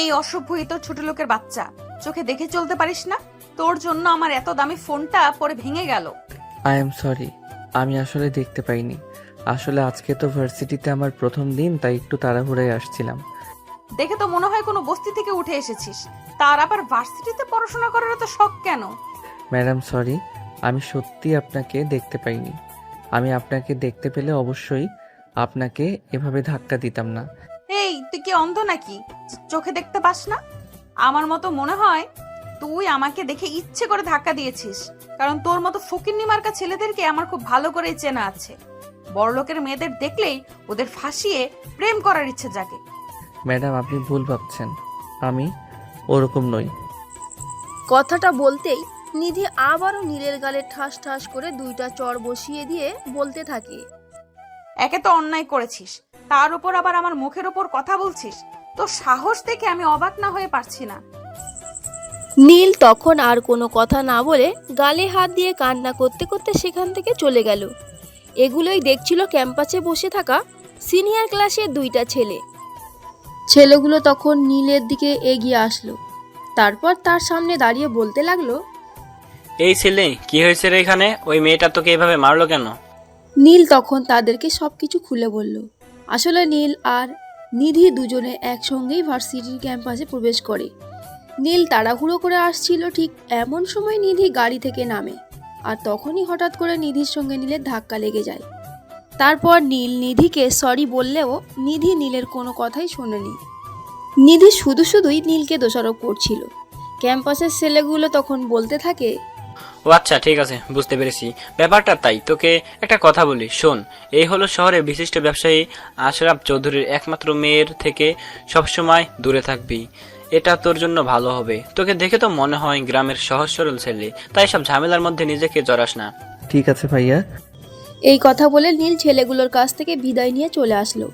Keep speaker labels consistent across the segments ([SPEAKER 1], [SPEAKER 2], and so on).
[SPEAKER 1] এই অসভ্যই তোর ছোট লোকের বাচ্চা। চোখে দেখে চলতে পারিস না? তোর জন্য আমার এত দামি ফোনটা পরে ভেঙে গেল।
[SPEAKER 2] আই এম সরি আমি আসলে দেখতে পাইনি। আসলে আজকে তো ভার্সিটিতে আমার প্রথম দিন তাই একটু তাড়াহুড়ায় আসছিলাম।
[SPEAKER 1] দেখে তো মনে হয় কোনো বস্তি থেকে উঠে এসেছিস। তার আবার ভার্সিটিতে পড়াশোনা করার তো শখ কেন?
[SPEAKER 2] ম্যাডাম সরি আমি সত্যি আপনাকে দেখতে পাইনি। আমি আপনাকে দেখতে পেলে অবশ্যই আপনাকে এভাবে ধাক্কা দিতাম না।
[SPEAKER 1] তুই কি অন্ধ নাকি? চোখে দেখতে পাস না? আমার মতো মনে হয় তুই আমাকে দেখে ইচ্ছে করে ধাক্কা দিয়েছিস। কারণ তোর মতো ফকিন্নি মার্কা ছেলেদেরকে আমার খুব ভালো করে চেনা আছে। বড়লোকের মেয়েদের দেখলেই ওদের ফাঁসিয়ে প্রেম করার ইচ্ছে জাগে।
[SPEAKER 2] ম্যাডাম আপনি ভুল ভাবছেন। আমি ওরকম নই।
[SPEAKER 3] কথাটা বলতেই নিধি আবারও নীলের গালে ঠাস ঠাস করে দুইটা চর বসিয়ে দিয়ে বলতে থাকে।
[SPEAKER 1] একে তো অন্যায় করেছিস। তার উপর আবার আমার মুখের ওপর কথা বলছিস? তো সাহস দেখে আমি অবাক না হয়ে পারছি না।
[SPEAKER 3] নীল তখন আর কোনো কথা না বলে গালে হাত দিয়ে কান্না করতে করতে সেখান থেকে চলে গেল। এগুলোই দেখছিল ক্যাম্পাসে বসে থাকা সিনিয়র ক্লাসের দুইটা ছেলে। ছেলেগুলো তখন নীলের দিকে এগিয়ে আসলো। তারপর তার সামনে দাঁড়িয়ে বলতে লাগল
[SPEAKER 4] এই ছেলে কি হয়েছে রে এখানে? ওই মেয়েটা তোকে এভাবে মারলো কেন?
[SPEAKER 3] নীল তখন তাদেরকে সব কিছু খুলে বলল আসলে নীল আর নিধি দুজনে একসঙ্গেই ভার্সিটির ক্যাম্পাসে প্রবেশ করে। নীল তাড়াহুড়ো করে আসছিল ঠিক এমন সময় নিধি গাড়ি থেকে নামে আর তখনই হঠাৎ করে নিধির সঙ্গে নীলের ধাক্কা লেগে যায়। তারপর নীল নিধিকে সরি বললেও নিধি নীলের কোনো কথাই শোনেনি। নিধি শুধু শুধুই নীলকে দোষারোপ করছিল। ক্যাম্পাসের ছেলেগুলো তখন বলতে থাকে
[SPEAKER 4] ও আচ্ছা ঠিক আছে বুঝতে পেরেছি। ব্যাপারটা তাই তোকে একটা কথা বলি শোন এই হলো শহরের বিশিষ্ট ব্যবসায়ী আশরাফ চৌধুরীর একমাত্র মেয়ের থেকে সবসময় দূরে থাকবি। এটা তোর জন্য ভালো হবে। তোকে দেখে তো মনে হয় গ্রামের সহজ সরল ছেলে তাই সব ঝামেলার মধ্যে নিজেকে জড়াস না।
[SPEAKER 2] ঠিক আছে ভাইয়া।
[SPEAKER 3] এই কথা বলে নীল ছেলেগুলোর কাছ থেকে বিদায় নিয়ে চলে আসলো।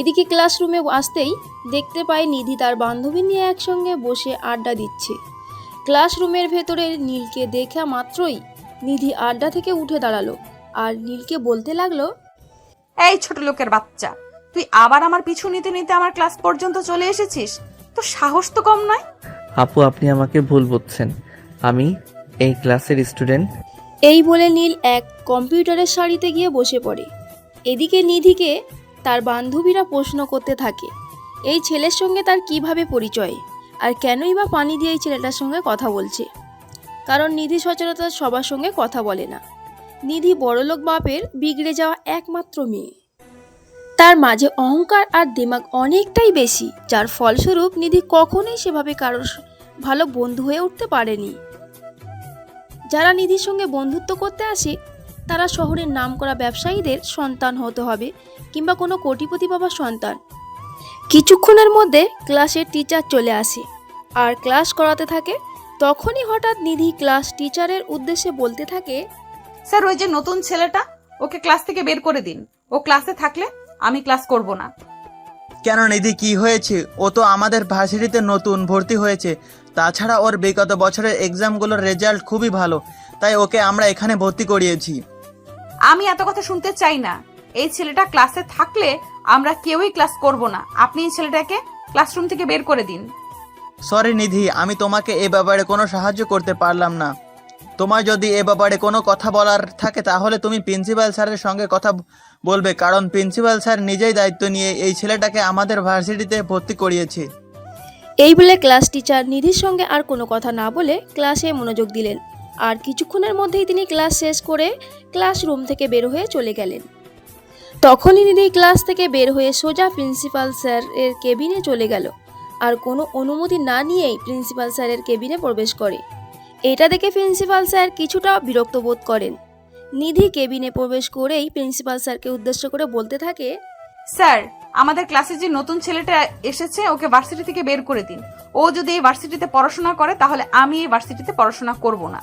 [SPEAKER 3] এদিকে ক্লাসরুমে আসতেই দেখতে পায় নিধি তার বান্ধবী নিয়ে একসঙ্গে বসে আড্ডা দিচ্ছে। ক্লাসরুমের ভেতরে নীলকে দেখা মাত্রই নিধি আড্ডা থেকে উঠে দাঁড়াল আর নীলকে বলতে লাগল
[SPEAKER 1] এই ছোট লোকের বাচ্চা তুই আবার আমার পিছু নিতে নিতে আমার ক্লাস পর্যন্ত চলে এসেছিস? তো সাহস তো কম নয়?
[SPEAKER 2] আপু আপনি আমাকে ভুল বুঝছেন। আমি এই ক্লাসের স্টুডেন্ট।
[SPEAKER 3] এই বলে নীল এক কম্পিউটারের সারিতে গিয়ে বসে পড়ে। এদিকে নিধিকে তার বান্ধবীরা প্রশ্ন করতে থাকে এই ছেলের সঙ্গে তার কীভাবে পরিচয়? আর কেনই বা পানি দিয়ে এই ছেলেটার সঙ্গে কথা বলছে? কারণ নিধি সচরাচর সবার সঙ্গে কথা বলে না। নিধি বড়লোক বাপের বিগড়ে যাওয়া একমাত্র মেয়ে। তার মাঝে অহংকার আর দিমাগ অনেকটাই বেশি, যার ফলস্বরূপ নিধি কখনোই সেভাবে কারোর ভালো বন্ধু হয়ে উঠতে পারেনি। যারা নিধির সঙ্গে বন্ধুত্ব করতে আসে, তারা শহরের নাম করা ব্যবসায়ীদের সন্তান হতে হবে কিংবা কোনো কোটিপতি বাবার সন্তান। কিছুক্ষণের মধ্যে ক্লাসের টিচার চলে আসে। আর ক্লাস করাতে থাকে তখনই হঠাৎ নিধি ক্লাস টিচারের উদ্দেশ্যে বলতে থাকে
[SPEAKER 1] স্যার ওই যে নতুন ছেলেটা ওকে ক্লাস থেকে বের করে দিন। ও ক্লাসে থাকলে আমি ক্লাস করব না।
[SPEAKER 5] কেন নিধি কি হয়েছে? ও তো আমাদের ভার্সিটিতে নতুন ভর্তি হয়েছে। তাছাড়া ওর বিগত বছরের এক্সামগুলোর রেজাল্ট খুবই ভালো তাই ওকে আমরা এখানে ভর্তি করিয়েছি।
[SPEAKER 1] আমি এত কথা শুনতে চাই না। এই ছেলেটা ক্লাসে থাকলে আমরা কেউই ক্লাস করব না। আপনি এই ছেলেটাকে ক্লাসরুম থেকে বের করে দিন।
[SPEAKER 5] সরি নিধি, আমি তোমাকে এ ব্যাপারে কোনো সাহায্য করতে পারলাম না। তোমার যদি এ ব্যাপারে কোনো কথা বলার থাকে, তাহলে তুমি প্রিন্সিপাল স্যারের সঙ্গে কথা বলবে, কারণ প্রিন্সিপাল স্যার নিজেই দায়িত্ব নিয়ে এই ছেলেটাকে আমাদের ভার্সিটিতে ভর্তি করিয়েছে।
[SPEAKER 3] এই বলে ক্লাস টিচার নিধির সঙ্গে আর কোনো কথা না বলে ক্লাসে মনোযোগ দিলেন। আর কিছুক্ষণের মধ্যেই তিনি ক্লাস শেষ করে ক্লাসরুম থেকে বের হয়ে চলে গেলেন। তখনই নিধি ক্লাস থেকে বের হয়ে সোজা প্রিন্সিপাল স্যার এর কেবিনে চলে গেল। আর কোনো অনুমতি না নিয়েই প্রিন্সিপাল স্যারের কেবিনে প্রবেশ করে। এটা দেখে প্রিন্সিপাল স্যার কিছুটা বিরক্ত বোধ করেন। নিধি কেবিনে প্রবেশ করেই প্রিন্সিপাল স্যারকে উদ্দেশ্য করে বলতে থাকে
[SPEAKER 1] স্যার আমাদের ক্লাসে যে নতুন ছেলেটা এসেছে ওকে ভার্সিটি থেকে বের করে দিন। ও যদি এই ভার্সিটিতে পড়াশোনা করে তাহলে আমি এই ভার্সিটিতে পড়াশোনা করব না।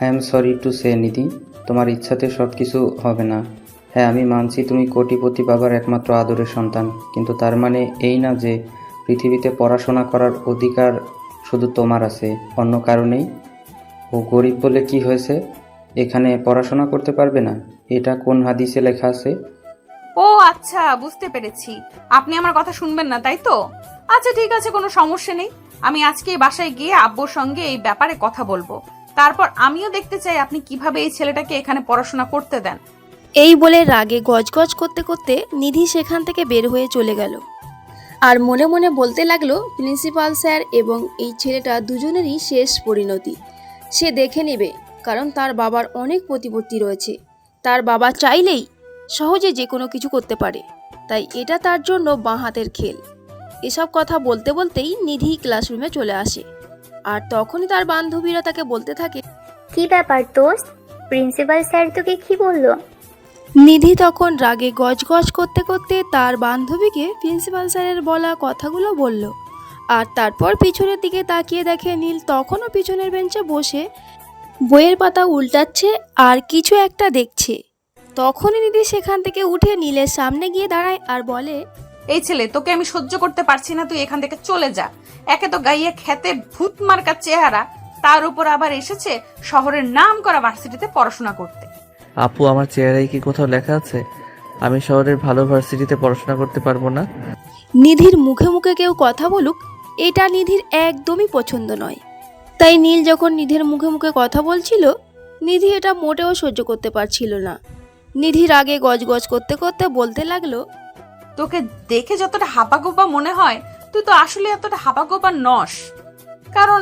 [SPEAKER 6] I am sorry to say Nidhi তোমার ইচ্ছাতে সব কিছু হবে না। হ্যাঁ আমি মানছি তুমি কোটিপতি বাবার একমাত্র আদরের সন্তান কিন্তু তার মানে এই না যে পৃথিবীতে পড়াশোনা করার অধিকার শুধু তোমার আছে অন্য কারণেই? ও গরিব বলে কি হয়েছে? এখানে পড়াশোনা করতে পারবে না? এটা কোন হাদিসে লেখা আছে?
[SPEAKER 1] ও আচ্ছা বুঝতে পেরেছি। আপনি আমার কথা শুনবেন না তাই তো? আচ্ছা ঠিক আছে কোনো সমস্যা নেই। আমি আজকে এই বাসায় গিয়ে আব্বুর সঙ্গে এই ব্যাপারে কথা বলব। তারপর আমিও দেখতে চাই আপনি কীভাবে এই ছেলেটাকে এখানে পড়াশোনা করতে দেন।
[SPEAKER 3] এই বলে রাগে গজগজ করতে করতে নিধি সেখান থেকে বের হয়ে চলে গেল। আর মনে মনে বলতে লাগল প্রিন্সিপাল স্যার এবং এই ছেলেটা দুজনেরই শেষ পরিণতি। সে দেখে নেবে, কারণ তার বাবার অনেক প্রতিপত্তি রয়েছে। তার বাবা চাইলেই সহজে যে কোনো কিছু করতে পারে। তাই এটা তার জন্য বাঁ হাতের খেল। এসব কথা বলতে বলতেই নিধি ক্লাসরুমে চলে আসে। আর তখনই তার বান্ধবীরা তাকে বলতে থাকে,
[SPEAKER 7] কি ব্যাপার দোস্ত? প্রিন্সিপাল স্যার তোকে কি বলল?
[SPEAKER 3] নিধি তখন রাগে গজগজ করতে করতে তার বান্ধবীকে প্রিন্সিপাল স্যারের বলা কথাগুলো বলল। আর তারপর পিছনের দিকে তাকিয়ে দেখে নীল তখনও পিছনের বেঞ্চে বসে বইয়ের পাতা উল্টাচ্ছে আর কিছু একটা দেখছে। তখনই নিধি সেখান থেকে উঠে নীলের সামনে গিয়ে দাঁড়ায় আর বলে,
[SPEAKER 1] এই ছেলে, তোকে আমি সহ্য করতে পারছি না, তুই এখান থেকে চলে যা। একে তো গাইয়ে খেতে ভূত মার্কার চেহারা। তার উপর আবার এসেছে শহরের নাম করা ভার্সিটিতে পড়াশোনা করতে।
[SPEAKER 2] আপু আমার চেহারায় কি কোথাও লেখা আছে? আমি শহরের ভালো ভার্সিটিতে পড়াশোনা করতে পারব না।
[SPEAKER 3] নিধির মুখে মুখে কেউ কথা বলুক এটা নিধির একদমই পছন্দ নয়। তাই নীল যখন নিধির মুখে মুখে কথা বলছিল নিধি এটা মোটেও সহ্য করতে পারছিল না। নিধির আগে গজগজ করতে করতে বলতে লাগল
[SPEAKER 1] তোকে দেখে যতটা হাপাগোপা মনে হয় তুই তো আসলে এতটা হাপাগোপা নস। কারণ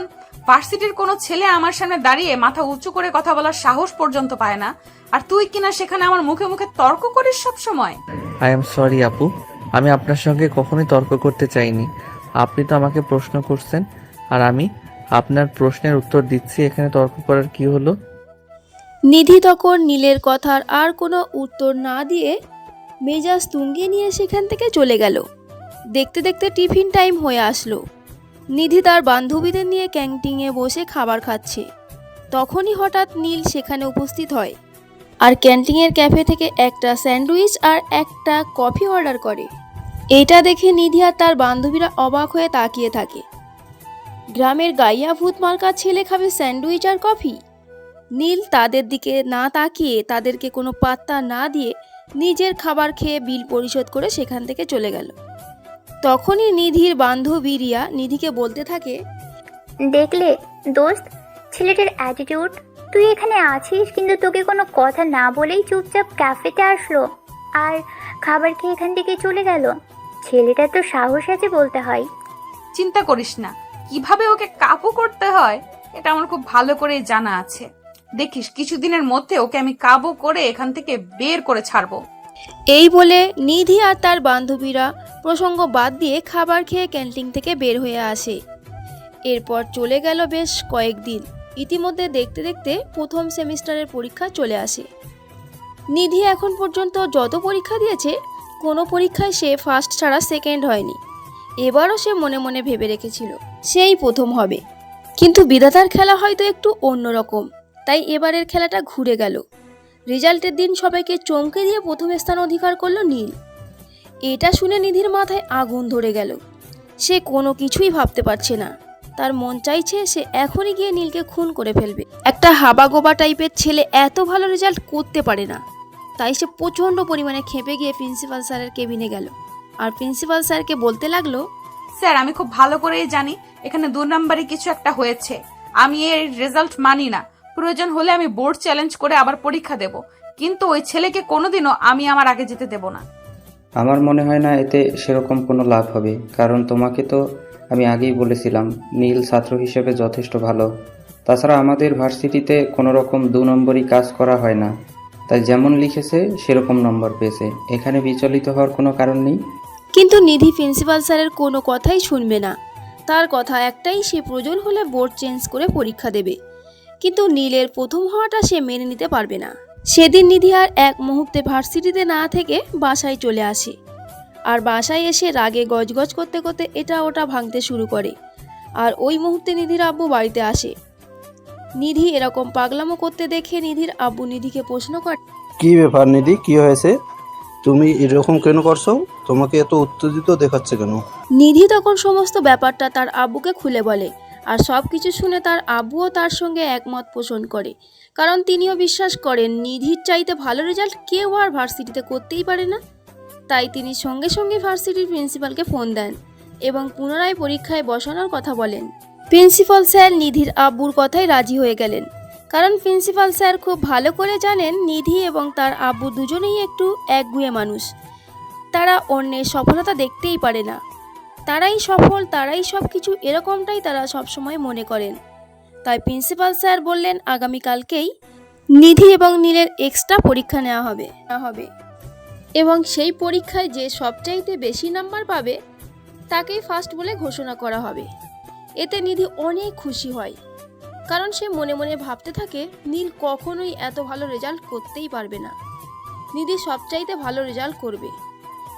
[SPEAKER 1] ভার্সিটির কোনো ছেলে আমার সামনে দাঁড়িয়ে মাথা উঁচু করে কথা বলার সাহস পর্যন্ত পায় না। আর তুই কিনা সেখানে আমার মুখে মুখে তর্ক করিস সব সময়
[SPEAKER 2] আই এম সরি আপু। আমি আপনার সঙ্গে কখনোই তর্ক করতে চাইনি। আপনি তো আমাকে প্রশ্ন করছেন আর আমি আপনার প্রশ্নের উত্তর দিচ্ছি। এখানে তর্ক করার কি হলো?
[SPEAKER 3] নিধি তখন নীলের কথার আর কোনো উত্তর না দিয়ে মেজাজ তুঙ্গিয়ে নিয়ে সেখান থেকে চলে গেল। দেখতে দেখতে টিফিন টাইম হয়ে আসলো। নিধি তার বান্ধবীদের নিয়ে ক্যান্টিনে বসে খাবার খাচ্ছে। তখনই হঠাৎ নীল সেখানে উপস্থিত হয় আর ক্যান্টিনের ক্যাফে থেকে একটা স্যান্ডউইচ আর একটা কফি অর্ডার করে। এটা দেখে নিধি আর তার বান্ধবীরা অবাক হয়ে তাকিয়ে থাকে। গ্রামের গাইয়া ভূত মার্কা ছেলে খাবে স্যান্ডউইচ আর কফি? নীল তাদের দিকে না তাকিয়ে তাদেরকে কোনো পাত্তা না দিয়ে নিজের খাবার খেয়ে বিল পরিশোধ করে সেখান থেকে চলে গেল। তখনই নিধির বান্ধবী রিয়া নিধিকে বলতে থাকে
[SPEAKER 7] দেখলে দোস্ত ছেলেটার অ্যাটিটিউড তুই এখানে আছিস কিন্তু তোকে কোনো কথা না বলেই চুপচাপ ক্যাফেতে আসলো। আর খাবার খেয়ে এখান থেকে চলে গেল। ছেলেটার তো সাহস আছে বলতে হয়।
[SPEAKER 1] চিন্তা করিস না কীভাবে ওকে কাবু করতে হয় এটা আমার খুব ভালো করে জানা আছে। দেখিস কিছুদিনের মধ্যে ওকে আমি কাবু করে এখান থেকে বের করে ছাড়বো।
[SPEAKER 3] এই বলে নিধি আর তার বান্ধবীরা প্রসঙ্গ বাদ দিয়ে খাবার খেয়ে ক্যান্টিন থেকে বের হয়ে আসে। এরপর চলে গেল বেশ কয়েকদিন। ইতিমধ্যে দেখতে দেখতে প্রথম সেমিস্টারের পরীক্ষা চলে আসে। নিধি এখন পর্যন্ত যত পরীক্ষা দিয়েছে, কোনো পরীক্ষায় সে ফার্স্ট ছাড়া সেকেন্ড হয়নি। এবারও সে মনে মনে ভেবে রেখেছিল, সেই প্রথম হবে। কিন্তু বিধাতার খেলা হয়তো একটু অন্যরকম তাই এবারের খেলাটা ঘুরে গেল। রেজাল্টের দিন সবাইকে চমকে দিয়ে প্রথম স্থান অধিকার করল নীল। এটা শুনে নিধির মাথায় আগুন ধরে গেল। সে কোনো কিছুই ভাবতে পারছে না। তার মন চাইছে সে এখনই গিয়ে নীলকে খুন করে ফেলবে। একটা হাবাগোবা টাইপের ছেলে এত ভালো রেজাল্ট করতে পারে না। তাই সে প্রচণ্ড পরিমাণে খেপে গিয়ে প্রিন্সিপাল স্যারের কেবিনে গেল। আর প্রিন্সিপাল স্যারকে বলতে লাগল,
[SPEAKER 1] স্যার, আমি খুব ভালো করেই জানি এখানে দু নম্বরে কিছু একটা হয়েছে। আমি এর রেজাল্ট মানি না। প্রয়োজন হলে আমি বোর্ড চ্যালেঞ্জ করে আবার পরীক্ষা দেব। কিন্তু ওই ছেলেকে কোনোদিনও আমি আমার আগে যেতে দেব না।
[SPEAKER 6] আমার মনে হয় না এতে সেরকম কোনো লাভ হবে, কারণ তোমাকে তো আমি আগেই বলেছিলাম, নীল ছাত্র হিসেবে যথেষ্ট ভালো। তাছাড়া আমাদের ভার্সিটিতে কোনো রকম দু নম্বরই কাজ করা হয় না। তাই যেমন লিখেছে, সেরকম নম্বর পেয়েছে। এখানে বিচলিত হওয়ার কোনো কারণ নেই?
[SPEAKER 3] কিন্তু নিধি প্রিন্সিপাল স্যারের কোনো কথাই শুনবে না। তার কথা একটাই, সে প্রয়োজন হলে বোর্ড চেঞ্জ করে পরীক্ষা দেবে। কিন্তু নীলের প্রথম হওয়াটা সে মেনে নিতে পারবে না। সেদিন নিধি আর এক মুহূর্তে ভার্সিটিতে না থেকে বাসায় চলে আসে। আর বাসায় এসে রাগে গজগজ করতে করতে এটা ওটা ভাঙতে শুরু করে। আর ওই মুহূর্তে নিধির আব্বু বাড়িতে আসে। নিধি এরকম পাগলামো করতে দেখে নিধির আব্বু নিধিকে প্রশ্ন করে
[SPEAKER 8] কি ব্যাপার নিধি? কি হয়েছে? তুমি এরকম কেন করছ? তোমাকে এত উত্তেজিত দেখাচ্ছে কেন?
[SPEAKER 3] নিধি তখন সমস্ত ব্যাপারটা তার আব্বুকে খুলে বলে। আর সব কিছু শুনে তার আব্বুও তার সঙ্গে একমত পোষণ করে। কারণ তিনিও বিশ্বাস করেন, নিধির চাইতে ভালো রেজাল্ট কেউ আর ভার্সিটিতে করতেই পারে না। তাই তিনি সঙ্গে সঙ্গে ভার্সিটির প্রিন্সিপালকে ফোন দেন এবং পুনরায় পরীক্ষায় বসানোর কথা বলেন। প্রিন্সিপাল স্যার নিধির আব্বুর কথায় রাজি হয়ে গেলেন। কারণ প্রিন্সিপাল স্যার খুব ভালো করে জানেন, নিধি এবং তার আব্বু দুজনেই একটু একগুঁয়ে মানুষ। তারা অন্যের সফলতা দেখতেই পারে না। তারাই সফল, তারাই সব কিছু এরকমটাই তারা সবসময় মনে করেন। তাই প্রিন্সিপাল স্যার বললেন আগামীকালকেই নিধি এবং নীলের এক্সট্রা পরীক্ষা নেওয়া হবে। হবে। এবং সেই পরীক্ষায় যে সবচাইতে বেশি নাম্বার পাবে, তাকেই ফার্স্ট বলে ঘোষণা করা হবে। এতে নিধি অনেক খুশি হয়। কারণ সে মনে মনে ভাবতে থাকে, নীল কখনোই এত ভালো রেজাল্ট করতেই পারবে না। নিধি সবচাইতে ভালো রেজাল্ট করবে।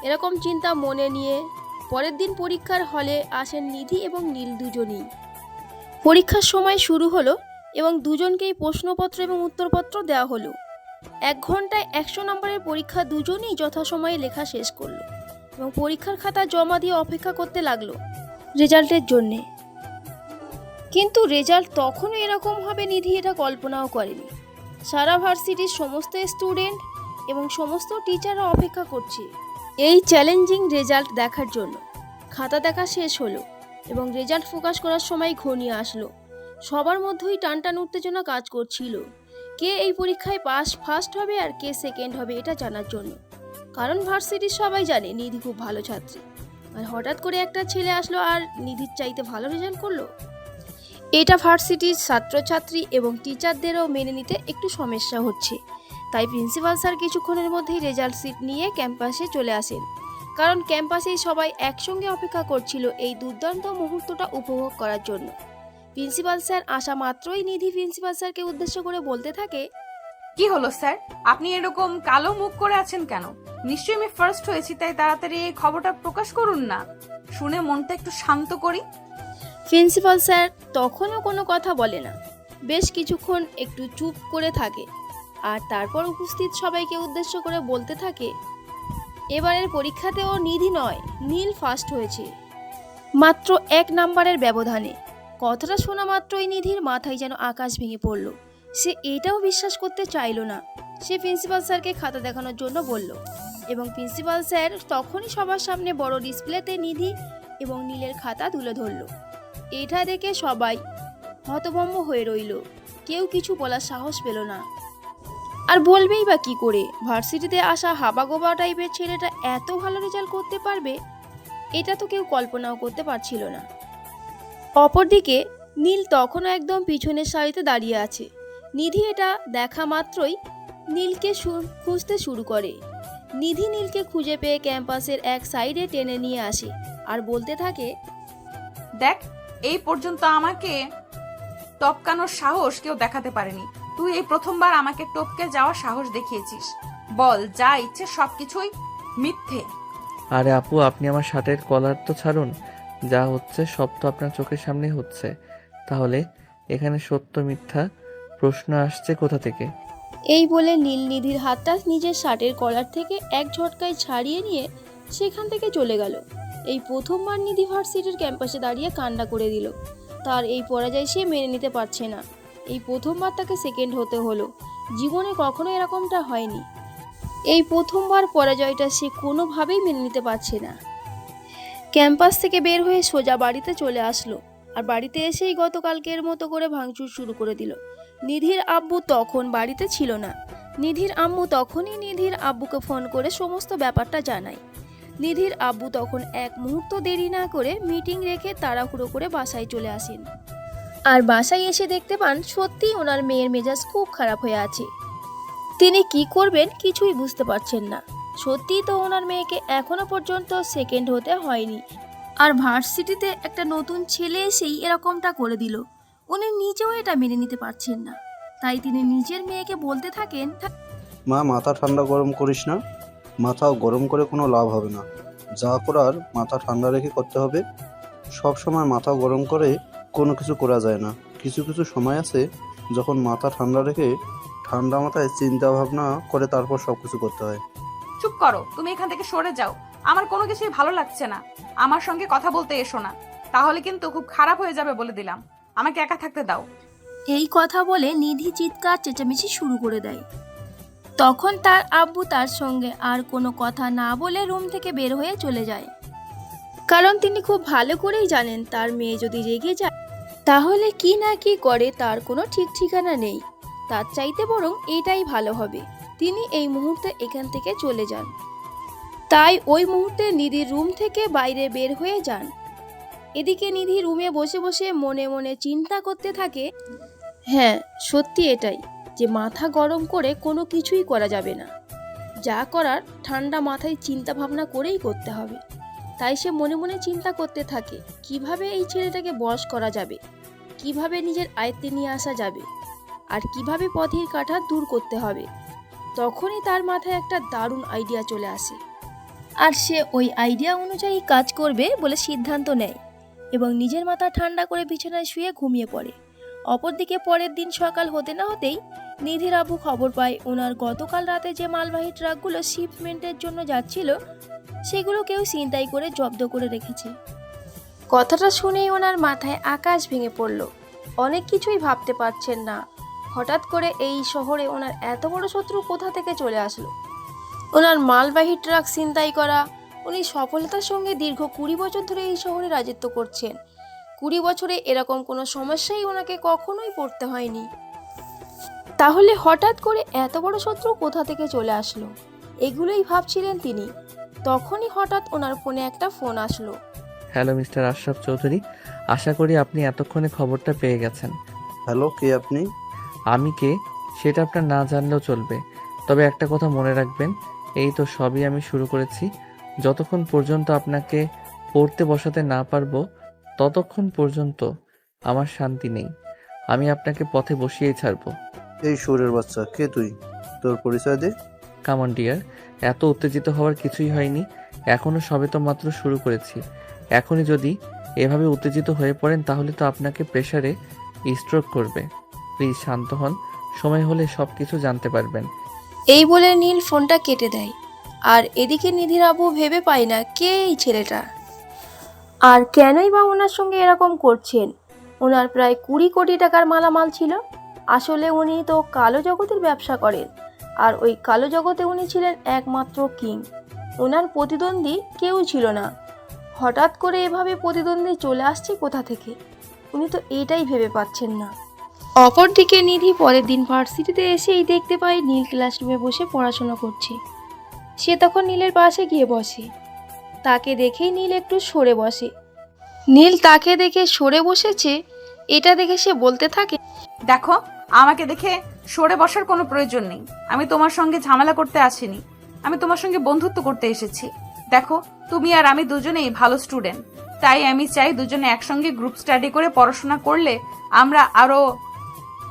[SPEAKER 3] এরকম চিন্তা মনে নিয়ে পরের দিন পরীক্ষার হলে আসেন নিধি এবং নীল দুজনেই। পরীক্ষার সময় শুরু হলো এবং দুজনকেই প্রশ্নপত্র এবং উত্তরপত্র দেওয়া হলো। এক ঘন্টায় একশো নম্বরের পরীক্ষা দুজনেই যথাসময়ে লেখা শেষ করল এবং পরীক্ষার খাতা জমা দিয়ে অপেক্ষা করতে লাগল রেজাল্টের জন্যে। কিন্তু রেজাল্ট তখনও এরকম হবে নিধি এটা কল্পনাও করেনি। সারা ভার্সিটির সমস্ত স্টুডেন্ট এবং সমস্ত টিচাররা অপেক্ষা করছে। এই চ্যালেঞ্জিং রেজাল্ট দেখার জন্য। খাতা দেখা শেষ হলো এবং রেজাল্ট প্রকাশ করার সময় ঘনিয়ে আসলো। সবার মধ্যেই টানটান উত্তেজনা কাজ করছিল। কে এই পরীক্ষায় পাস ফার্স্ট হবে আর কে সেকেন্ড হবে এটা জানার জন্য। কারণ ভার্সিটির সবাই জানে, নিধি খুব ভালো ছাত্রী। আর হঠাৎ করে একটা ছেলে আসলো আর নিধির চাইতে ভালো রেজাল্ট করল? এটা ভার্সিটির ছাত্রছাত্রী এবং টিচারদেরও মেনে নিতে একটু সমস্যা হচ্ছে। তাই প্রিন্সিপাল স্যার কিছুক্ষণের মধ্যেই রেজাল্ট সিট নিয়ে ক্যাম্পাসে চলে আসেন। কারণ ক্যাম্পাসেই সবাই একসঙ্গে অপেক্ষা করছিল এই দুর্দান্ত মুহূর্তটা উপভোগ করার জন্য। প্রিন্সিপাল স্যার আসা মাত্রই নিধি প্রিন্সিপাল স্যারকে উদ্দেশ্য করে বলতে থাকে
[SPEAKER 1] কি হলো স্যার? আপনি এরকম কালো মুখ করে আছেন কেন? নিশ্চয়ই আমি ফার্স্ট হয়েছি তাই তাড়াতাড়ি এই খবরটা প্রকাশ করুন না। শুনে মনটা একটু শান্ত করি।
[SPEAKER 3] প্রিন্সিপাল স্যার তখনও কোনো কথা বলে না। বেশ কিছুক্ষণ একটু চুপ করে থাকে। আর তারপর উপস্থিত সবাইকে উদ্দেশ্য করে বলতে থাকে, এবারের পরীক্ষাতেও নিধি নয়, নীল ফার্স্ট হয়েছে। মাত্র এক নাম্বারের ব্যবধানে। কথাটা শোনা মাত্রই নিধির মাথায় যেন আকাশ ভেঙে পড়ল। সে এটাও বিশ্বাস করতে চাইলো না। সে প্রিন্সিপাল স্যারকে খাতা দেখানোর জন্য বলল এবং প্রিন্সিপাল স্যার তখনই সবার সামনে বড় ডিসপ্লেতে নিধি এবং নীলের খাতা তুলে ধরলো। এটা দেখে সবাই হতভম্ব হয়ে রইল। কেউ কিছু বলার সাহস পেল না। আর বলবেই বা কি করে? ভার্সিটিতে আসা হাবাগোবা টাইপের ছেলেটা এত ভালো রেজাল্ট করতে পারবে? এটা তো কেউ কল্পনাও করতে পারছিল না। অপরদিকে, নীল তখনও একদম পিছনের সারিতে দাঁড়িয়ে আছে। নিধি এটা দেখা মাত্রই নীলকে খুঁজতে শুরু করে। নিধি নীলকে খুঁজে পেয়ে ক্যাম্পাসের এক সাইডে টেনে নিয়ে আসে আর বলতে থাকে,
[SPEAKER 1] দেখ, এই পর্যন্ত আমাকে টপকানোর সাহস কেউ দেখাতে পারেনি। তুই এই প্রথমবার আমাকে টপকে যাওয়ার সাহস দেখিয়েছিস। বল যা ইচ্ছে সবকিছুই মিথ্যে।
[SPEAKER 2] আরে আপু আপনি আমার শার্টের কলার তো ছাড়ুন। যা হচ্ছে সব তো আপনার চোখের সামনে হচ্ছে। তাহলে এখানে সত্য মিথ্যা প্রশ্ন আসছে কোথা থেকে?
[SPEAKER 3] এই বলে নীল নিধির হাতটা নিজের শার্টের কলার থেকে এক ঝটকায় ছাড়িয়ে নিয়ে সেখান থেকে চলে গেল। এই প্রথমবার নিধি ভার্সিটির ক্যাম্পাসে দাঁড়িয়ে কান্না করে দিল। তার এই পরাজয় সে মেনে নিতে পারছে না। এই প্রথমবার তাকে সেকেন্ড হতে হলো। জীবনে কখনো এরকমটা হয়নি। এই প্রথমবার পরাজয়টা সে কোনোভাবেই মেনে নিতে পারছে না। ক্যাম্পাস থেকে বের হয়ে সোজা বাড়িতে চলে আসলো আর বাড়িতে এসেই গতকালকের মতো করে ভাঙচুর শুরু করে দিল। নিধির আব্বু তখন বাড়িতে ছিল না। নিধির আম্মু তখনই নিধির আব্বুকে ফোন করে সমস্ত ব্যাপারটা জানায়। নিধির আব্বু তখন এক মুহূর্ত দেরি না করে মিটিং রেখে তাড়াহুড়ো করে বাসায় চলে আসেন। আর বাসায় এসে দেখতে পান সত্যিই ওনার মেয়ের মেজাজ খুব খারাপ হয়ে আছে। তিনি কি করবেন কিছুই বুঝতে পারছেন না। সত্যিই তো ওনার মেয়েকে এখনও পর্যন্ত সেকেন্ড হতে হয়নি। আর ভার্সিটিতে একটা নতুন ছেলে এসেই এরকমটা করে দিল। উনি নিজেও এটা মেনে নিতে পারছেন না। তাই তিনি নিজের মেয়েকে বলতে থাকেন
[SPEAKER 8] মা, মাথা ঠান্ডা গরম করিস না। মাথা গরম করে কোনো লাভ হবে না। যা করার মাথা ঠান্ডা রেখে করতে হবে। সব সময় মাথা গরম করে কোনো কিছু করা যায় না। কিছু কিছু সময় আছে যখন মাথা ঠান্ডা রেখে ঠান্ডা মাথায় চিন্তা ভাবনা করে তারপর সব কিছু করতে হয়।
[SPEAKER 1] চুপ করো তুমি এখান থেকে সরে যাও। আমার কোনো কিছুই ভালো লাগছে না। আমার সঙ্গে কথা বলতে এসো না। তাহলে কিন্তু খুব খারাপ হয়ে যাবে বলে দিলাম। আমাকে একা থাকতে দাও।
[SPEAKER 3] এই কথা বলে নিধি চিৎকার চেঁচামেচি শুরু করে দেয়। তখন তার আব্বু তার সঙ্গে আর কোনো কথা না বলে রুম থেকে বের হয়ে চলে যায়। কারণ তিনি খুব ভালো করেই জানেন তার মেয়ে যদি রেগে যায় তাহলে কি না কি করে তার কোনো ঠিক ঠিকানা নেই। তার চাইতে বরং এটাই ভালো হবে। তিনি এই মুহূর্তে এখান থেকে চলে যান। তাই ওই মুহূর্তে নিধির রুম থেকে বাইরে বের হয়ে যান। এদিকে নিধি রুমে বসে বসে মনে মনে চিন্তা করতে থাকে হ্যাঁ সত্যি এটাই যে মাথা গরম করে কোনো কিছুই করা যাবে না। যা করার ঠান্ডা মাথায় চিন্তা ভাবনা করেই করতে হবে। তাই সে মনে মনে চিন্তা করতে থাকে, কীভাবে এই ছেলেটাকে বশ করা যাবে? কীভাবে নিজের আয়ত্তে নিয়ে আসা যাবে আর কীভাবে পথের কাঠা দূর করতে হবে, তখনই তার মাথায় একটা দারুণ আইডিয়া চলে আসে। আর সে ওই আইডিয়া অনুযায়ী কাজ করবে বলে সিদ্ধান্ত নেয় এবং নিজের মাথা ঠান্ডা করে বিছানায় শুয়ে ঘুমিয়ে পড়ে। অপরদিকে পরের দিন সকাল হতে না হতেই নিধির আবু খবর পায়, ওনার গতকাল রাতে যে মালবাহী ট্রাকগুলো শিপমেন্টের জন্য যাচ্ছিল, সেগুলো কেউ ছিনতাই করে জব্দ করে রেখেছে। কথাটা শুনেই ওনার মাথায় আকাশ ভেঙে পড়ল। অনেক কিছুই ভাবতে পারছেন না। হঠাৎ করে এই শহরে ওনার এত বড় শত্রু কোথা থেকে চলে আসলো? ওনার মালবাহী ট্রাক ছিনতাই করা, উনি সফলতার সঙ্গে দীর্ঘ কুড়ি বছর ধরে এই শহরে রাজত্ব করছেন। কুড়ি বছরে এরকম কোনো সমস্যাই ওনাকে কখনোই পড়তে হয়নি। তাহলে হঠাৎ করে এত বড় শত্রু কোথা থেকে চলে আসলো? এগুলোই ভাবছিলেন তিনি। তখনই হঠাৎ ওনার ফোনে একটা ফোন আসলো।
[SPEAKER 2] Hello mister Ashraf Chowdhury. আশা করি আপনি এতক্ষণে খবরটা পেয়ে গেছেন।
[SPEAKER 8] হ্যালো কে আপনি?
[SPEAKER 2] আমি কে? সেটা আপনার না জানলেও চলবে। তবে একটা কথা মনে রাখবেন এই তো সবই আমি শুরু করেছি। যতক্ষণ পর্যন্ত আপনাকে পড়তে বসাতে না পারব ততক্ষণ পর্যন্ত আমার শান্তি নেই। আমি আপনাকে পথে বসিয়েই ছাড়বো।
[SPEAKER 8] এই সুরের বাচ্চা কে তুই? তোর পরিচয় দে।
[SPEAKER 2] কামন ডিয়ার এত উত্তেজিত হওয়ার কিছুই হয়নি। এখনও সবে তো মাত্র শুরু করেছি। এখনই যদি এভাবে উত্তেজিত হয়ে পড়েন, তাহলে তো আপনাকে প্রেশারে স্ট্রোক করবে। প্লিজ শান্ত হন, সময় হলে সব কিছু জানতে পারবেন।
[SPEAKER 3] এই বলে নীল ফোনটা কেটে দেয়। আর এদিকে নিধির আবু ভেবে পায় না কে এই ছেলেটা। আর কেনই বা ওনার সঙ্গে এরকম করছেন? ওনার প্রায় কুড়ি কোটি টাকার মালামাল ছিল। আসলে উনি তো কালো জগতের ব্যবসা করেন। আর ওই কালো জগতে উনি ছিলেন একমাত্র কিং। ওনার প্রতিদ্বন্দ্বী কেউ ছিল না। হঠাৎ করে এভাবে প্রতিদ্বন্দ্বী চলে আসছে কোথা থেকে? উনি তো এটাই ভেবে পাচ্ছেন না। অপরদিকে নিধি পরের দিন ভার্সিটিতে এসেই দেখতে পায় নীল ক্লাসরুমে বসে পড়াশোনা করছে। সে তখন নীলের পাশে গিয়ে বসে। তাকে দেখেই নীল একটু সরে বসে। নীল তাকে দেখে সরে বসেছে, এটা দেখে সে বলতে থাকে,
[SPEAKER 1] দেখো, আমাকে দেখে সরে বসার কোনো প্রয়োজন নেই। আমি তোমার সঙ্গে ঝামেলা করতে আসিনি। আমি তোমার সঙ্গে বন্ধুত্ব করতে এসেছি। দেখো তুমি আর আমি দুজনেই ভালো স্টুডেন্ট তাই আমি চাই দুজনে একসঙ্গে গ্রুপ স্টাডি করে পড়াশোনা করলে আমরা আরও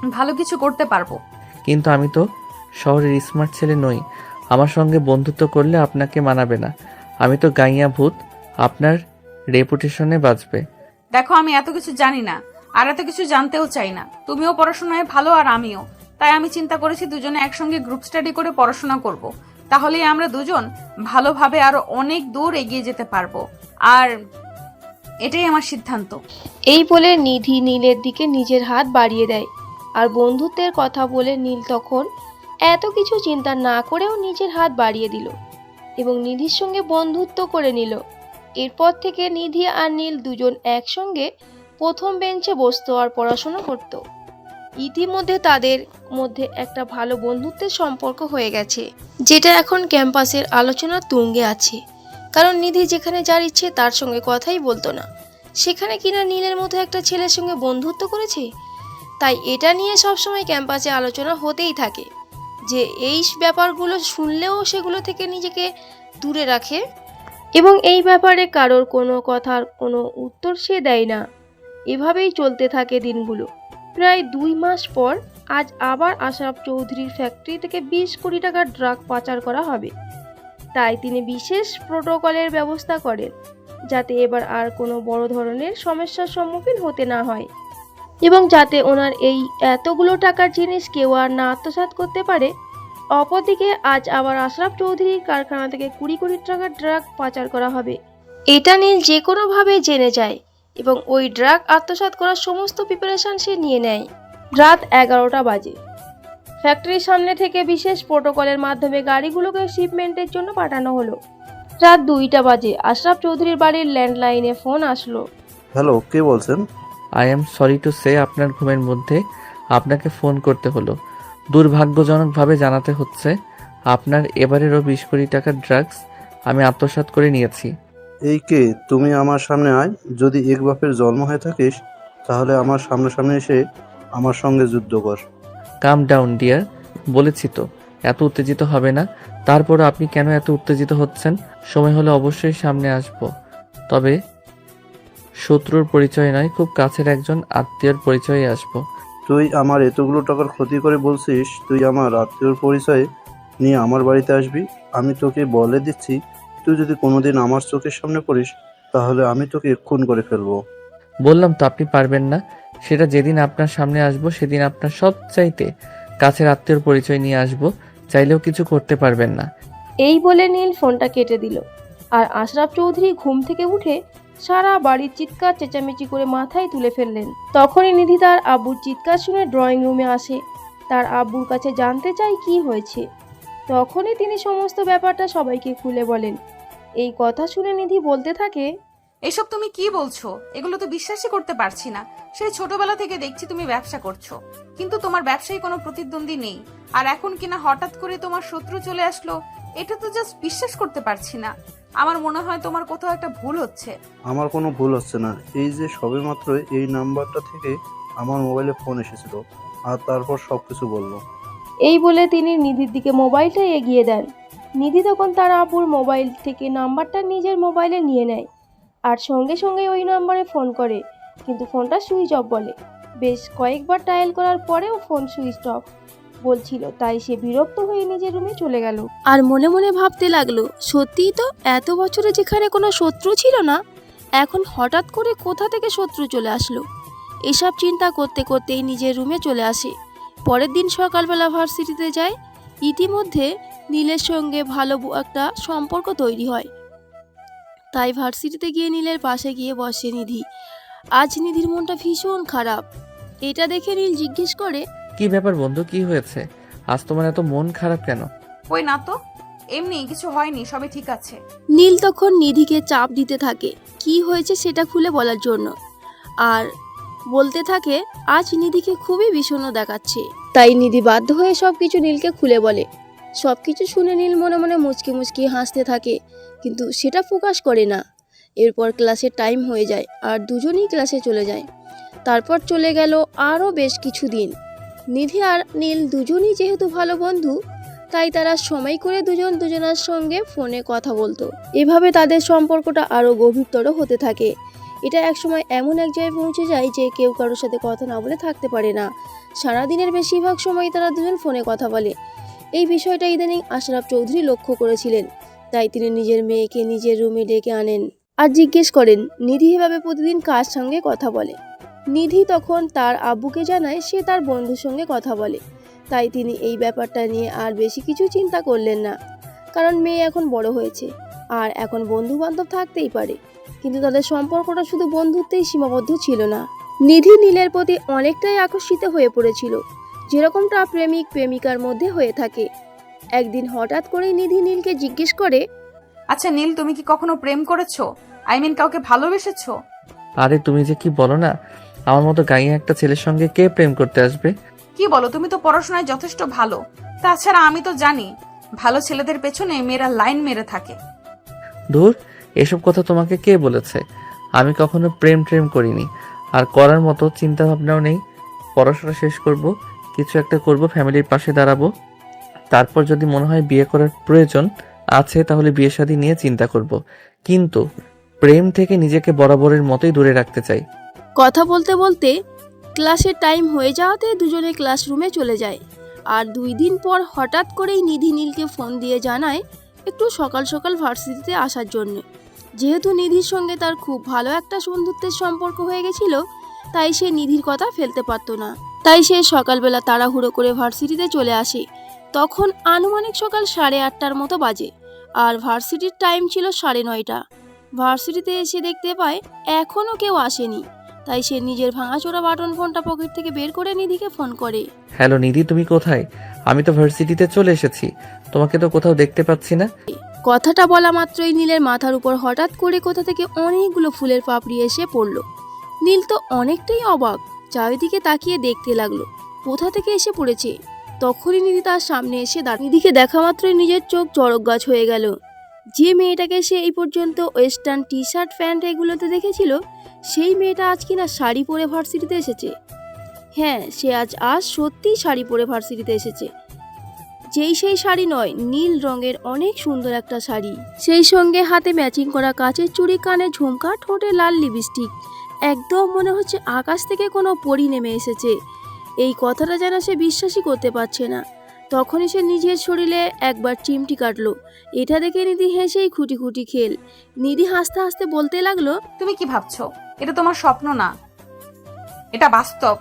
[SPEAKER 1] ভালো কিছু করতে পারব।
[SPEAKER 2] কিন্তু আমি তো শহরের স্মার্ট ছেলে নই। আমার সঙ্গে বন্ধুত্ব করলে আপনাকে মানাবে না। আমি তো গাইয়া ভূত আপনার রেপুটেশনে বাঁচবে।
[SPEAKER 1] দেখো আমি এত কিছু জানি না আর এত কিছু জানতেও চাই না। তুমিও পড়াশোনায় ভালো আর আমিও। তাই আমি চিন্তা করেছি দুজনে একসঙ্গে গ্রুপ স্টাডি করে পড়াশোনা করব। তাহলেই আমরা দুজন ভালোভাবে আরও অনেক দূর এগিয়ে যেতে পারব। আর এটাই আমার সিদ্ধান্ত।
[SPEAKER 3] এই বলে নিধি নীলের দিকে নিজের হাত বাড়িয়ে দেয়। আর বন্ধুত্বের কথা বলে নীল তখন এত কিছু চিন্তা না করেও নিজের হাত বাড়িয়ে দিল এবং নিধির সঙ্গে বন্ধুত্ব করে নিল। এরপর থেকে নিধি আর নীল দুজন একসঙ্গে প্রথম বেঞ্চে বসতো আর পড়াশোনা করত। ইতিমধ্যে তাদের মধ্যে একটা ভালো বন্ধুত্বের সম্পর্ক হয়ে গেছে, যেটা এখন ক্যাম্পাসের আলোচনার তুঙ্গে আছে। কারণ নিধি যেখানে যার ইচ্ছে তার সঙ্গে কথাই বলতো না। সেখানে কিনা নীলের মতো একটা ছেলের সঙ্গে বন্ধুত্ব করেছে? তাই এটা নিয়ে সবসময় ক্যাম্পাসে আলোচনা হতেই থাকে, যে এই ব্যাপারগুলো শুনলেও সেগুলো থেকে নিজেকে দূরে রাখে। এবং এই ব্যাপারে কারোর কোনো কথার কোনো উত্তর সে দেয় না। এভাবেই চলতে থাকে দিনগুলো। প্রায় দুই মাস পর আজ আবার আশরাফ চৌধুরীর ফ্যাক্টরি থেকে বিশ কোটি টাকার ড্রাগ পাচার করা হবে। তাই তিনি বিশেষ প্রোটোকলের ব্যবস্থা করেন, যাতে এবার আর কোনো বড় ধরনের সমস্যার সম্মুখীন হতে না হয় এবং যাতে ওনার এই এতগুলো টাকার জিনিস কেউ আর না আত্মসাৎ করতে পারে। অপরদিকে আজ আবার আশরাফ চৌধুরীর কারখানা থেকে কুড়ি কোটি টাকার ড্রাগ পাচার করা হবে। এটা নীল যে কোনোভাবে জেনে যায়। এবং ওই ড্রাগ আত্মসাৎ করার সমস্ত প্রিপারেশন সে নিয়ে নেয়। রাত এগারোটা বাজে। ফ্যাক্টরির সামনে থেকে বিশেষ প্রোটোকলের মাধ্যমে গাড়িগুলোকে শিপমেন্টের জন্য পাঠানো হলো। রাত দুইটা বাজে। আশরাফ চৌধুরীর বাড়ির ল্যান্ডলাইনে ফোন আসলো।
[SPEAKER 8] হ্যালো কে বলছেন?
[SPEAKER 2] I am sorry to say আপনার ঘুমের মধ্যে আপনাকে ফোন করতে হলো। দুর্ভাগ্যজনকভাবে জানাতে হচ্ছে আপনার এবারেরও বিশ কোটি টাকার ড্রাগস আমি আত্মসাৎ করে নিয়েছি।
[SPEAKER 8] এই কে? তুমি আমার সামনে আয়। যদি এক বাপের জন্ম হয়ে থাকিস তাহলে আমার সামনাসামনি এসে আমার সঙ্গে যুদ্ধ কর।
[SPEAKER 2] কাম ডাউন ডিয়ার বলেছি তো এত উত্তেজিত হবে না? তারপর আপনি কেন এত উত্তেজিত হচ্ছেন? সময় হলে অবশ্যই সামনে আসব। তবে শত্রুর পরিচয় নয় খুব কাছের একজন আত্মীয়র পরিচয়ে আসব।
[SPEAKER 8] তুই আমার এতগুলো টাকার ক্ষতি করে বলছিস তুই আমার আত্মীয়র পরিচয় নিয়ে আমার বাড়িতে আসবি? আমি তোকে বলে দিচ্ছি তুই যদি কোনোদিন আমার চোখের সামনে পড়িস তাহলে আমি তোকে খুন করে ফেলব।
[SPEAKER 2] বললাম তো আপনি পারবেন না। সেটা যেদিন আপনার সামনে আসব সেদিন আপনার সব চাইতে কাছের আত্মীয়র পরিচয় নিয়ে আসব। চাইলেও কিছু করতে পারবেন না।
[SPEAKER 3] এই বলে নীল ফোনটা কেটে দিল। আর আশরাফ চৌধুরী ঘুম থেকে উঠে সারা বাড়ির চিৎকার চেঁচামেচি করে মাথায় তুলে ফেললেন। তখনই নিধি তার আব্বুর চিৎকার শুনে ড্রয়িং রুমে আসে। তার আব্বুর কাছে জানতে চাই কি হয়েছে। তখনই তিনি সমস্ত ব্যাপারটা সবাইকে খুলে বলেন। এই কথা শুনে নিধি বলতে থাকে
[SPEAKER 1] এসব তুমি কি বলছো? এগুলো তো বিশ্বাসই করতে পারছি না। সেই ছোটবেলা থেকে দেখছি তুমি ব্যবসা করছ। কিন্তু তোমার ব্যবসায় কোনো প্রতিদ্বন্দ্বী নেই। আর এখন কিনা হঠাৎ করে তোমার শত্রু চলে আসলো এটা তো জাস্ট বিশ্বাস করতে পারছি না। আমার মনে হয় তোমার কোথাও একটা ভুল হচ্ছে।
[SPEAKER 8] আমার কোনো ভুল হচ্ছে না। এই যে সবেমাত্র এই নাম্বারটা থেকে আমার মোবাইলে ফোন এসেছিল আর তারপর সব কিছু বলল।
[SPEAKER 3] এই বলে তিনি নিধির দিকে মোবাইলটা এগিয়ে দেন। নিধি তখন তার আপুর মোবাইল থেকে নাম্বারটা নিজের মোবাইলে নিয়ে নেয় আর সঙ্গে সঙ্গে ওই নম্বরে ফোন করে, কিন্তু ফোনটা সুইচ অফ বলে। বেশ কয়েকবার ট্রায়াল করার পরেও ফোন সুইচ অফ বলছিল, তাই সে বিরক্ত হয়ে নিজের রুমে চলে গেল। আর মনে মনে ভাবতে লাগল, সত্যিই তো এত বছরে যেখানে কোনো শত্রু ছিল না, এখন হঠাৎ করে কোথা থেকে শত্রু চলে আসলো? এসব চিন্তা করতে করতেই নিজের রুমে চলে আসে। পরের দিন সকালবেলা ভার্সিটিতে যায়, ইতিমধ্যে নীলের সঙ্গে ভালো একটা সম্পর্ক তৈরি হয়। তাই ভার্সিটিতে গিয়ে নীলের পাশে গিয়ে বসে নিধি। আজ নিধির মনটা ভীষণ খারাপ। এটা দেখে নীল জিজ্ঞেস করে
[SPEAKER 2] কি ব্যাপার বন্ধু কি হয়েছে? আজ তোমার এত মন খারাপ কেন?
[SPEAKER 1] ওই না তো এমনি কিছু হয়নি সবই ঠিক আছে।
[SPEAKER 3] নীল তখন নিধিকে চাপ দিতে থাকে কি হয়েছে সেটা খুলে বলার জন্য। আর বলতে থাকে আজ নিধিকে খুবই বিষণ্ণ দেখাচ্ছে। তাই নিধি বাধ্য হয়ে সব কিছু নীলকে খুলে বলে সব কিছু শুনে নীল মনে মনে মুচকি মুচকি হাসতে থাকে, কিন্তু সেটা প্রকাশ করে না। এরপর ক্লাসের টাইম হয়ে যায় আর দুজনেই ক্লাসে চলে যায়। তারপর চলে গেল আরও বেশ কিছু দিন নিধি আর নীল দুজনই যেহেতু ভালো বন্ধু, তাই তারা সময় করে দুজন দুজনার সঙ্গে ফোনে কথা বলতো। এভাবে তাদের সম্পর্কটা আরও গভীরতর হতে থাকে। এটা একসময় এমন এক জায়গায় পৌঁছে যায় যে কেউ কারোর সাথে কথা না বলে থাকতে পারে না। সারাদিনের বেশিরভাগ সময় তারা দুজন ফোনে কথা বলে। এই বিষয়টা ইদানিং আশরাফ চৌধুরী লক্ষ্য করেছিলেন। তাই তিনি নিজের মেয়েকে নিজের রুমে ডেকে আনেন আর জিজ্ঞেস করেন, নিধি এভাবে প্রতিদিন কার সঙ্গে কথা বলে? নিধি তখন তার আব্বুকে জানায়, সে তার বন্ধুর সঙ্গে কথা বলে। তাই তিনি এই ব্যাপারটা নিয়ে আর বেশি কিছু চিন্তা করলেন না। কারণ মেয়ে এখন বড় হয়েছে আর এখন বন্ধু বান্ধব থাকতেই পারে। কিন্তু তাদের সম্পর্কটা শুধু বন্ধুত্বেই সীমাবদ্ধ ছিল না। নিধি নীলের প্রতি অনেকটাই আকর্ষিত হয়ে পড়েছিল। যেরকমটা প্রেমিক প্রেমিকার মধ্যে হয়ে থাকে। একদিন হঠাৎ করেই নিধি নীলকে জিজ্ঞেস করে
[SPEAKER 1] আচ্ছা নীল তুমি কি কখনো প্রেম করেছ? আই মিন কাউকে ভালোবেসেছো?
[SPEAKER 2] আরে তুমি যে কি বলো না আমার মতো গাইয়ে একটা ছেলের সঙ্গে কে প্রেম করতে আসবে?
[SPEAKER 1] কি বলো তুমি তো পড়াশোনায় যথেষ্ট ভালো। তাছাড়া আমি তো জানি ভালো ছেলেদের পেছনে মেয়েরা লাইন মেরে থাকে।
[SPEAKER 2] ধুর এসব কথা তোমাকে কে বলেছে? আমি কখনো প্রেম ট্রেম করিনি। আর করার মতো চিন্তা ভাবনাও নেই। পড়াশোনা শেষ করব কিছু একটা করব ফ্যামিলির পাশে দাঁড়াবো। তারপর যদি মনে হয় বিয়ে করার প্রয়োজন আছে, তাহলে বিয়ে শাদী নিয়ে চিন্তা করব। কিন্তু প্রেম থেকে নিজেকে বরাবরের মতোই দূরে রাখতে চাই।
[SPEAKER 3] কথা বলতে বলতে ক্লাসের টাইম হয়ে যাওয়াতে দুজনে ক্লাসরুমে চলে যায়। আর দুই দিন পর হঠাৎ করেই নিধি নীলকে ফোন দিয়ে জানায় একটু সকাল সকাল ভার্সিটিতে আসার জন্য। যেহেতু নিধির সঙ্গে তার খুব ভালো একটা বন্ধুত্বের সম্পর্ক হয়ে গেছিল, তাই সে নিধির কথা ফেলতে পারতো না। তাই সে সকালবেলা তাড়াহুড়ো করে ভার্সিটিতে চলে আসে। তখন আনুমানিক সকাল সাড়ে আটটার মতো বাজে আর ভার্সিটির টাইম ছিল সাড়ে নয়টা। ভার্সিটিতে এসে দেখতে পায় এখনও কেউ আসেনি। তাই সে নিজের ভাঙাচোরা বাটন ফোনটা পকেট থেকে বের করে নিধিকে ফোন করে।
[SPEAKER 2] হ্যালো নিধি তুমি কোথায়? আমি তো ভার্সিটিতে চলে এসেছি। তোমাকে তো কোথাও দেখতে পাচ্ছি না।
[SPEAKER 3] কথাটা বলা মাত্রই নীলের মাথার উপর হঠাৎ করে কোথা থেকে অনেকগুলো ফুলের পাপড়ি এসে পড়ল। নীল তো অনেকটাই অবাক। চারিদিকে তাকিয়ে দেখতে লাগল। কোথা থেকে এসে পড়েছে? তখনই নিধি তার সামনে এসে দাঁড় নিধিকে দেখা মাত্রই নিজের চোখ চড়ক গাছ হয়ে গেল। যে মেয়েটাকে সে এই পর্যন্ত ওয়েস্টার্ন টি শার্ট প্যান্ট এগুলোতে দেখেছিল, সেই মেয়েটা আজ কিনা শাড়ি পরে ভার্সিটিতে এসেছে? হ্যাঁ সে আজ আজ সত্যিই শাড়ি পরে ভার্সিটিতে এসেছে। যেই সেই শাড়ি নয়, নীল রঙের অনেক সুন্দর একটা শাড়ি। সেই সঙ্গে হাতে ম্যাচিং করা কাচের চুড়ি, কানে ঝুমকা, ঠোঁটে লাল লিপস্টিক একদম মনে হচ্ছে আকাশ থেকে কোনো পরি নেমে এসেছে। এই কথাটা যেন সে বিশ্বাসই করতে পারছে না। তখনই সে নিজের শরীরে একবার চিমটি কাটলো। এটা দেখে নিধি হেসেই খুঁটি খুঁটি খেল। নিধি হাসতে হাসতে বলতে লাগল
[SPEAKER 1] তুমি কি ভাবছ? এটা তোমার স্বপ্ন না। এটা বাস্তব।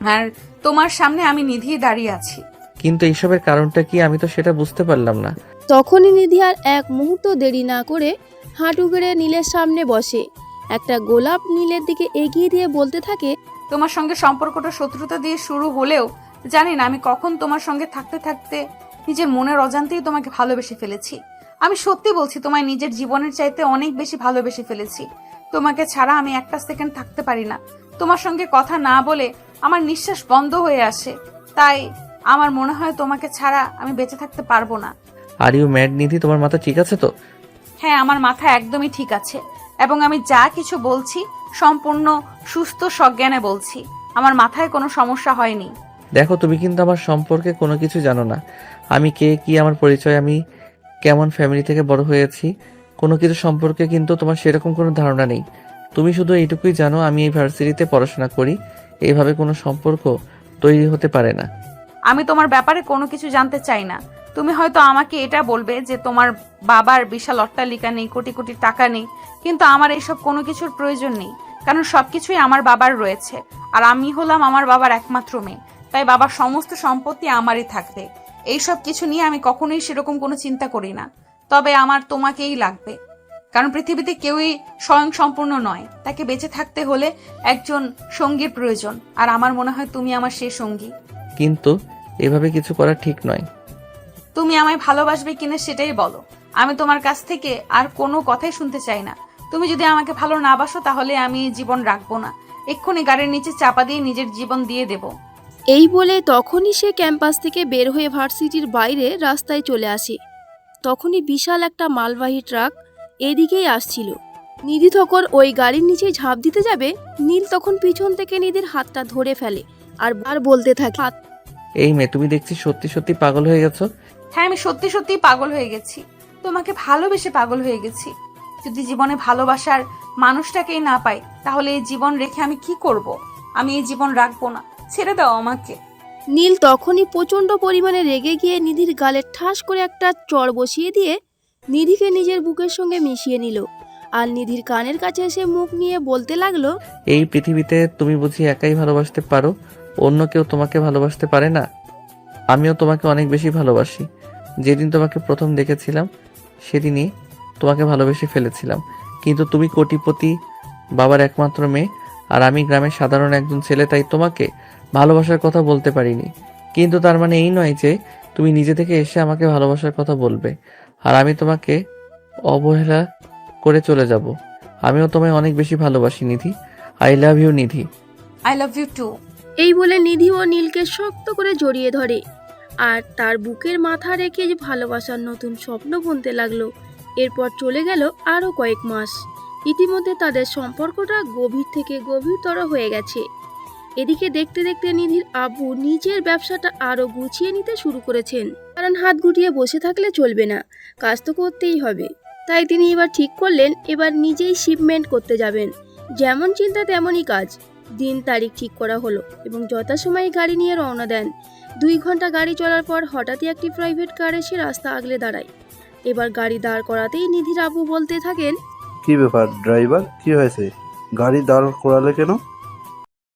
[SPEAKER 1] আর তোমার সামনে আমি নিধি দাঁড়িয়ে আছি।
[SPEAKER 2] কিন্তু এইসবের কারণটা কি আমি তো সেটা বুঝতে পারলাম না।
[SPEAKER 3] তখনই নিধি আর এক মুহূর্ত দেরি না করে হাঁটু গেড়ে নীলের সামনে বসে। একটা গোলাপ নীলের দিকে এগিয়ে দিয়ে বলতে থাকে
[SPEAKER 1] তোমার সঙ্গে সম্পর্কটা শত্রুতা দিয়ে শুরু হলেও জানি না আমি কখন তোমার সঙ্গে থাকতে থাকতে নিজের মনের অজান্তেই তোমাকে ভালোবেসে ফেলেছি। আমি সত্যি বলছি তোমায় নিজের জীবনের চাইতে অনেক বেশি ভালোবেসে ফেলেছি। তোমাকে ছাড়া আমি একটা সেকেন্ড থাকতে পারি না। তোমার সঙ্গে কথা না বলে আমার নিঃশ্বাস বন্ধ হয়ে আসে। তাই আমার মনে হয় তোমাকে ছাড়া আমি বেঁচে থাকতে পারব না।
[SPEAKER 2] আর ইউ ম্যাড নিধি তোমার মাথা ঠিক আছে তো?
[SPEAKER 1] হ্যাঁ আমার মাথা একদমই ঠিক আছে। এবং আমি যা কিছু বলছি সম্পূর্ণ সুস্থ সজ্ঞানে বলছি। আমার মাথায় কোনো সমস্যা হয়নি।
[SPEAKER 2] দেখো, তুমি কিন্তু আমার সম্পর্কে কোনো কিছু জানো না। আমি কে, কি আমার পরিচয়, আমি কেমন ফ্যামিলি থেকে বড় হয়েছি, কোনো কিছু সম্পর্কে কিন্তু তোমার সেরকম কোনো ধারণা নেই। তুমি শুধু এইটুকুই জানো, আমি এই ভার্সিটিতে পড়াশোনা করি। এইভাবে কোনো সম্পর্ক তৈরি হতে পারে না।
[SPEAKER 1] আমি তোমার ব্যাপারে কোনো কিছু জানতে চাই না। তুমি হয়তো আমাকে এটা বলবে যে তোমার বাবার বিশাল অট্টালিকা নেই, কোটি কোটি টাকা নেই, কিন্তু আমার এসব কোনো কিছুর প্রয়োজন নেই, কারণ সবকিছুই আমার বাবার রয়েছে, আর আমি হলাম আমার বাবার একমাত্র মেয়ে, তাই বাবার সমস্ত সম্পত্তি আমারই থাকবে। এইসব কিছু নিয়ে আমি কখনোই সেরকম কোনো চিন্তা করি না, তবে আমার তোমাকেই লাগবে, কারণ পৃথিবীতে কেউই স্বয়ং সম্পূর্ণ নয়, তাকে বেঁচে থাকতে হলে একজন সঙ্গীর প্রয়োজন, আর আমার মনে হয় তুমি আমার সেই সঙ্গী।
[SPEAKER 2] কিন্তু এভাবে কিছু করা ঠিক নয়।
[SPEAKER 1] তুমি আমায় ভালোবাসবে কিনা সেটাই বলো। আমি তোমার কাছ থেকে আর কোনো কথাই শুনতে চাই না। তুমি যদি আমাকে ভালো না বাসো তাহলে আমি এই জীবন রাখব না। এক্ষুনি গাড়ির নিচে চাপা দিয়ে নিজের জীবন দিয়ে দেব।
[SPEAKER 3] এই বলে তখনই সে ক্যাম্পাস থেকে বের হয়ে ভার্সিটির বাইরে রাস্তায় চলে আসে। তখনই বিশাল একটা মালবাহী ট্রাক এদিকেই আসছিল। নিধি তখন ওই গাড়ির নিচে ঝাঁপ দিতে যাবে নীল তখন পিছন থেকে নিধির হাতটা ধরে ফেলে আর আর বলতে থাকে "হাত
[SPEAKER 2] এই মেয়ে তুমি দেখছি সত্যি সত্যি পাগল হয়ে গেছো।
[SPEAKER 1] হ্যাঁ আমি সত্যি সত্যি পাগল হয়ে গেছি। তোমাকে ভালোবেসে পাগল হয়ে গেছি। যদি জীবনে ভালোবাসার মানুষটাকেই না পাই তাহলে এই জীবন রেখে আমি কি করব? আমি এই জীবন রাখব না। ছেড়ে দাও আমাকে।
[SPEAKER 3] নীল তখনই প্রচণ্ড পরিমাণে রেগে গিয়ে নিধির গালে ঠাস করে একটা চড় বসিয়ে দিয়ে নিধিকে নিজের বুকের সঙ্গে মিশিয়ে নিল। আর নিধির কানের কাছে এসে মুখ নিয়ে বলতে লাগল
[SPEAKER 2] এই পৃথিবীতে তুমি বুঝি একাই ভালোবাসতে পারো? অন্য কেউ তোমাকে ভালোবাসতে পারে না? আমিও তোমাকে অনেক বেশি ভালোবাসি। যেদিন তোমাকে প্রথম দেখেছিলাম, সেদিনই তোমাকে ভালোবেসে ফেলেছিলাম। কিন্তু তুমি কোটিপতি, বাবার একমাত্র মেয়ে, আর আমি গ্রামের সাধারণ একজন ছেলে, তাই তোমাকে ভালোবাসার কথা বলতে পারিনি। কিন্তু তার মানে এই নয় যে তুমি নিজে থেকে এসে আমাকে ভালোবাসার কথা বলবে। আর আমি তোমাকে অবহেলা করে চলে যাব। আমিও তোমায় অনেক বেশি ভালোবাসি, Nidhi. I love you Nidhi.
[SPEAKER 1] I love you too
[SPEAKER 3] এই বলে নিধি ও নীলকে শক্ত করে জড়িয়ে ধরে। আর তার বুকের মাথা রেখে যে ভালোবাসার নতুন স্বপ্ন বুনতে লাগল, এরপর চলে গেল আরও কয়েক মাস। ইতিমধ্যে তাদের সম্পর্কটা গভীর থেকে গভীরতর হয়ে গেছে। এদিকে দেখতে দেখতে নিধির আব্বু নিজের ব্যবসাটা আরও গুছিয়ে নিতে শুরু করেছেন। কারণ হাত গুটিয়ে বসে থাকলে চলবে না, কাজ তো করতেই হবে। তাই তিনি এবার ঠিক করলেন, এবার নিজেই শিপমেন্ট করতে যাবেন। যেমন চিন্তা তেমনই কাজ। দিন তারিখ ঠিক করা হলো এবং যথাসময়ে গাড়ি নিয়ে রওনা দেন। দুই ঘণ্টা গাড়ি চলার পর হঠাৎই একটি প্রাইভেট কার এসে রাস্তা আগলে দাঁড়ায়। এবার গাড়ি দাঁড় করাতেই নিধির আবু বলতে থাকেন,
[SPEAKER 8] কি ব্যাপার ড্রাইভার কি হয়েছে? গাড়ি দাঁড় করালে কেন?